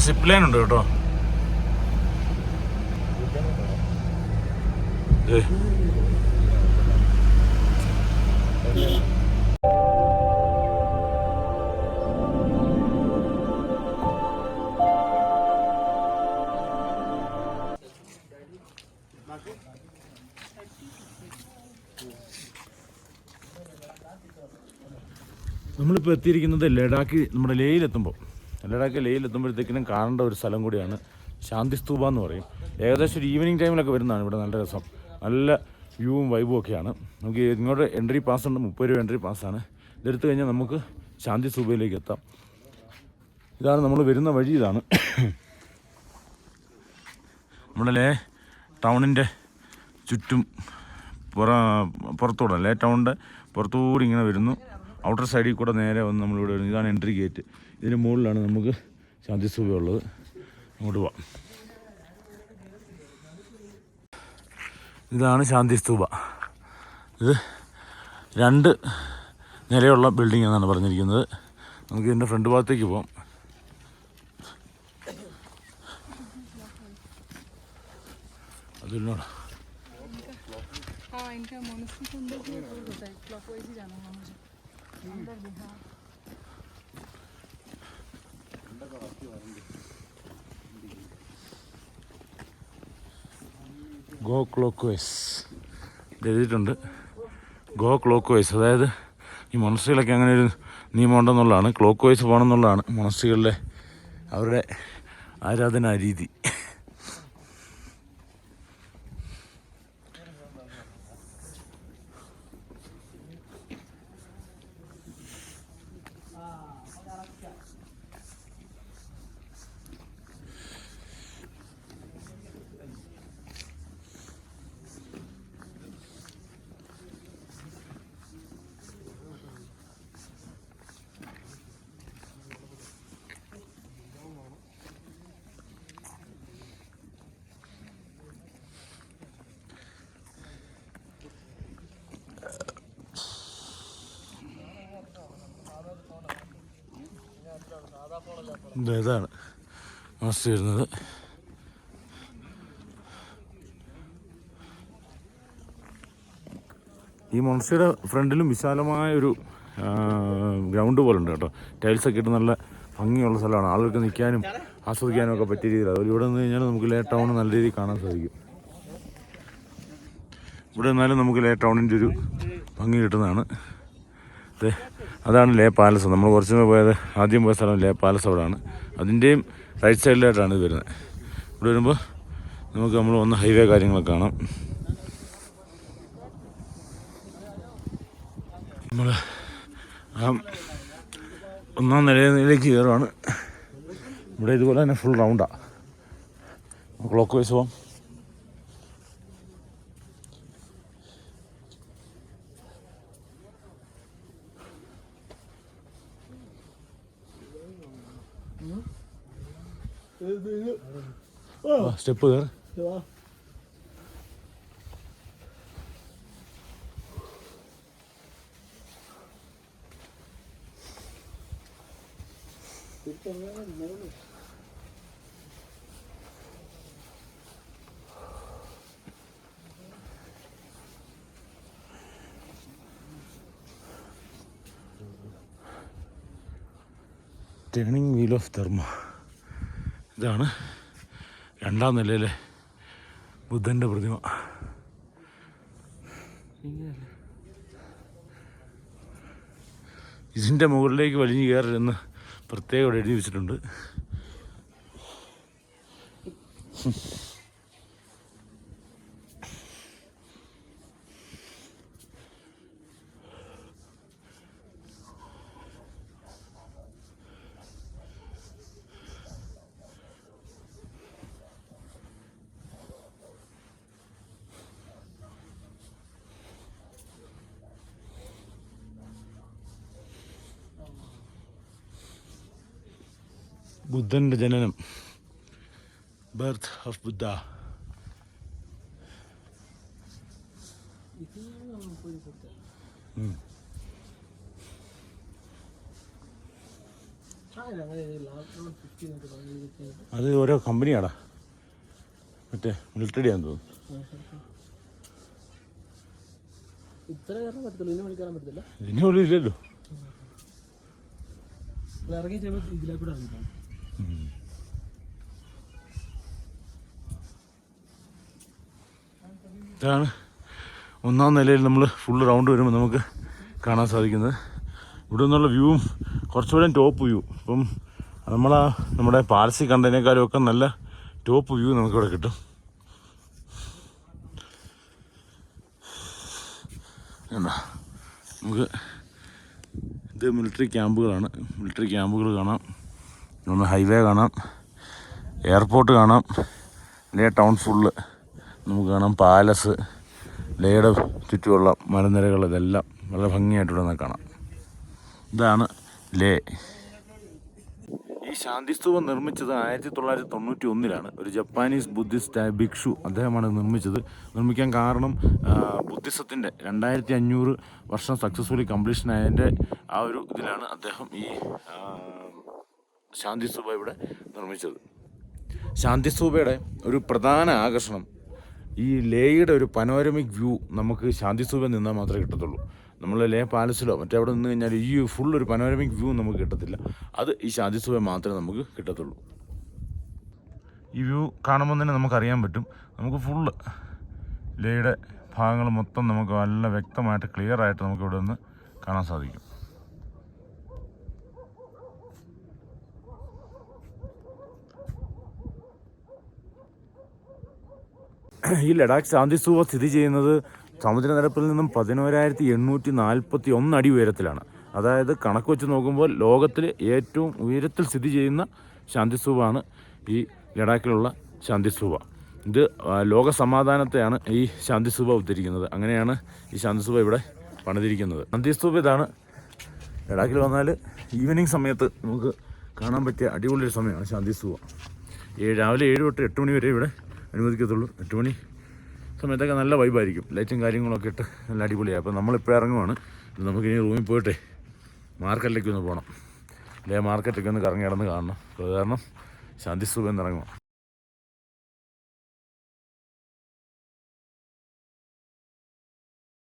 ഇവിടെ zip line ഉണ്ട് കേട്ടോ. നമ്മളിപ്പോൾ എത്തിയിരിക്കുന്നത് ലഡാക്ക് നമ്മുടെ ലേയിലെത്തുമ്പോൾ ലഡാക്ക് ലേയിലെത്തുമ്പോഴത്തേക്കിനും കാണേണ്ട ഒരു സ്ഥലം കൂടിയാണ് ശാന്തി സ്തൂപ എന്ന് പറയും. ഏകദേശം ഒരു ഈവനിങ് ടൈമിലൊക്കെ വരുന്നതാണ് ഇവിടെ നല്ല രസം. നല്ല വ്യൂവും വൈബും ഒക്കെയാണ്. നമുക്ക് ഇങ്ങോട്ട് എൻട്രി പാസ് ഉണ്ട്. മുപ്പത് രൂപ എൻട്രി പാസ്സാണ് ഇതെടുത്തു കഴിഞ്ഞാൽ നമുക്ക് ശാന്തി സ്തൂപയിലേക്ക് എത്താം. ഇതാണ് നമ്മൾ വരുന്ന വഴി ഇതാണ്. നമ്മുടെ ലേ ടൗണിന്റെ ചുറ്റും പുറ പുറത്തൂടെ ലേ ടൗണിന്റെ പുറത്തുകൂടി ഇങ്ങനെ വരുന്നു. ഔട്ടർ സൈഡിൽ കൂടെ നേരെ വന്ന് നമ്മളിവിടെ വരുന്നത് ഇതാണ് എൻട്രി ഗേറ്റ് ഇതിന് മുകളിലാണ് നമുക്ക് ശാന്തി സ്തൂപ ഉള്ളത്. അങ്ങോട്ട് പോവാം. ഇതാണ് ശാന്തി സ്തൂപ ഇത് രണ്ട് നിലയുള്ള ബിൽഡിംഗ് എന്നാണ് പറഞ്ഞിരിക്കുന്നത്. നമുക്ക് ഇതിന്റെ ഫ്രണ്ട് ഭാഗത്തേക്ക് പോകാം അതിനോട് ഗോ ക്ലോക്ക് വൈസ് എഴുതിയിട്ടുണ്ട്. ഗോ ക്ലോക്ക് വൈസ് അതായത് ഈ മൊണസ്ട്രികളൊക്കെ അങ്ങനെ ഒരു നിയമം ഉണ്ടെന്നുള്ളതാണ്. ക്ലോക്ക് വൈസ് പോകണം എന്നുള്ളതാണ് അവരുടെ ആരാധനാ രീതി ഇതാണ് മസ്റ്റ് വരുന്നത് ഈ മൊൺസിയുടെ ഫ്രണ്ടിലും വിശാലമായ ഒരു ഗ്രൗണ്ട് പോലെ ഉണ്ട് കേട്ടോ. ടൈൽസൊക്കെ ഇട്ട് നല്ല ഭംഗിയുള്ള സ്ഥലമാണ്. ആളുകൾക്ക് നിൽക്കാനും ആസ്വദിക്കാനും ഒക്കെ പറ്റിയ രീതിയിൽ അതുപോലെ ഇവിടെ നിന്ന് കഴിഞ്ഞാൽ നമുക്ക് ലേ ടൗൺ നല്ല രീതിയിൽ കാണാൻ സാധിക്കും. ഇവിടെ നിന്നാലും നമുക്ക് ലേ ടൗണിന്റെ ഒരു ഭംഗി കിട്ടുന്നതാണ്. ദേ, അതാണ് ലേ പാലസ്. നമ്മൾ കുറച്ച് മുമ്പ് പോയത് ആദ്യം പോയ സ്ഥലം ലേ പാലസ് അവിടെയാണ് അതിന്റെയും റൈറ്റ് സൈഡിലായിട്ടാണ് ഇത് വരുന്നത്. ഇവിടെ വരുമ്പോൾ നമുക്ക് നമ്മൾ ഒന്ന് ഹൈവേ കാര്യങ്ങളൊക്കെ കാണാം. നമ്മൾ ആ ഒന്നാം നിലയിലേക്ക് കയറുവാണ്. ഇവിടെ ഇതുപോലെ തന്നെ ഫുൾ റൗണ്ടാണ് ക്ലോക്ക് വൈസ് പോവാം. Ah, ah, este Turning wheel of Dharma. ഇതാണ് രണ്ടാം നിലയിലെ ബുദ്ധന്റെ പ്രതിമ. ഇതിന്റെ മുകളിലേക്ക് വലിഞ്ഞു കയറരുതെന്ന് പ്രത്യേകം എഴുതി വെച്ചിട്ടുണ്ട്. ബുദ്ധന്റെ ജനനം. Birth of Buddha. അത് ഓരോ കമ്പനിയാടാ. മറ്റേ മിലിറ്ററി ആണെന്ന് തോന്നുന്നു. ഇതിന് പോലും ഇല്ലല്ലോ. ഇത് ഇറങ്ങി ചെയ്യുമ്പോൾ ഇറങ്ങിക്കാം ഇതാണ് ഒന്നാം നിലയിൽ നമ്മൾ ഫുള്ള് റൗണ്ട് വരുമ്പോൾ നമുക്ക് കാണാൻ സാധിക്കുന്നത്. ഇവിടെ നിന്നുള്ള വ്യൂവും കുറച്ചുകൂടെ ടോപ്പ് വ്യൂ അപ്പം നമ്മളാ നമ്മുടെ പാലസി കണ്ടതിനേക്കാളും ഒക്കെ നല്ല ടോപ്പ് വ്യൂ നമുക്കിവിടെ കിട്ടും. എന്താ നമുക്ക് ഇത് മിലിറ്ററി ക്യാമ്പുകളാണ് മിലിറ്ററി ക്യാമ്പുകൾ കാണാം. ഒന്ന് ഹൈവേ കാണാം. എയർപോർട്ട് കാണാം. ലേ ടൗൺ ഫുള്ള് നമുക്ക് കാണാം പാലസ് ലേയുടെ ചുറ്റുമുള്ള മലനിരകൾ ഇതെല്ലാം വളരെ ഭംഗിയായിട്ടുള്ള കാണാം. ഇതാണ് ലേ ഈ ശാന്തിസ്തൂപം നിർമ്മിച്ചത് ആയിരത്തി തൊള്ളായിരത്തി തൊണ്ണൂറ്റി ഒന്നിലാണ് ഒരു ജപ്പാനീസ് ബുദ്ധിസ്റ്റ് ഭിക്ഷു അദ്ദേഹമാണ് നിർമ്മിച്ചത്. നിർമ്മിക്കാൻ കാരണം ബുദ്ധിസത്തിന്റെ രണ്ടായിരത്തി അഞ്ഞൂറ് വർഷം സക്സസ്ഫുള്ളി കംപ്ലീഷൻ ആയതിന്റെ ആ ഒരു ഇതിലാണ് അദ്ദേഹം ഈ ശാന്തിസ്തൂപ ഇവിടെ നിർമ്മിച്ചത്. ശാന്തിസ്തൂപയുടെ ഒരു പ്രധാന ആകർഷണം ഈ ലേയുടെ ഒരു പനോരമിക് വ്യൂ നമുക്ക് ശാന്തിസ്തൂപ നിന്നാൽ മാത്രമേ കിട്ടത്തുള്ളൂ. നമ്മൾ ലേ പാലസിലോ മറ്റേ അവിടെ നിന്ന് കഴിഞ്ഞാൽ ഈ ഫുൾ ഒരു പനോരമിക് വ്യൂ നമുക്ക് കിട്ടത്തില്ല. അത് ഈ ശാന്തിസ്തൂപ മാത്രമേ നമുക്ക് കിട്ടത്തുള്ളൂ. ഈ വ്യൂ കാണുമ്പോൾ തന്നെ നമുക്കറിയാൻ പറ്റും. നമുക്ക് ഫുള്ള് ലേയുടെ ഭാഗങ്ങൾ മൊത്തം നമുക്ക് നല്ല വ്യക്തമായിട്ട് ക്ലിയർ ആയിട്ട് നമുക്ക് ഇവിടെ നിന്ന് കാണാൻ സാധിക്കും. ഈ ലഡാക്ക് ശാന്തി സ്തൂപ സ്ഥിതി ചെയ്യുന്നത് സമുദ്രനിരപ്പിൽ നിന്നും പതിനോരായിരത്തി എണ്ണൂറ്റി നാൽപ്പത്തി ഒന്ന് അടി ഉയരത്തിലാണ്. അതായത് കണക്ക് വെച്ച് നോക്കുമ്പോൾ ലോകത്തിൽ ഏറ്റവും ഉയരത്തിൽ സ്ഥിതി ചെയ്യുന്ന ശാന്തി ശാന്തിസ്തൂപമാണ് ഈ ലഡാക്കിലുള്ള ശാന്തി സ്തൂപ ഇത് ലോക സമാധാനത്തെയാണ് ഈ ശാന്തി സ്തൂപ ഉദ്ധരിക്കുന്നത്. അങ്ങനെയാണ് ഈ ശാന്തി സ്തൂപ ഇവിടെ പണിതിരിക്കുന്നത്. ശാന്തി സ്തൂപ ഇതാണ്. ലഡാക്കിൽ വന്നാൽ ഈവനിങ് സമയത്ത് നമുക്ക് കാണാൻ പറ്റിയ അടിപൊളിയൊരു സമയമാണ് ശാന്തിസ്തൂപ ഏഴ് രാവിലെ ഏഴ് തൊട്ട് എട്ട് മണി വരെ ഇവിടെ അനുവദിക്കത്തുള്ളൂ. എട്ട് മണി സമയത്തൊക്കെ നല്ല വൈബായിരിക്കും. ലൈറ്റും കാര്യങ്ങളൊക്കെ ഇട്ട് നല്ല അടിപൊളിയാണ് അപ്പോൾ നമ്മളിപ്പോൾ ഇറങ്ങുവാണ്. നമുക്കിനി റൂമിൽ പോയിട്ടെ മാർക്കറ്റിലേക്ക് ഒന്ന് പോകണം അല്ലെങ്കിൽ മാർക്കറ്റൊക്കെ ഒന്ന് കറങ്ങി കിടന്ന് കാണണം കാരണം ശാന്തിസ്തൂപം ഇറങ്ങുക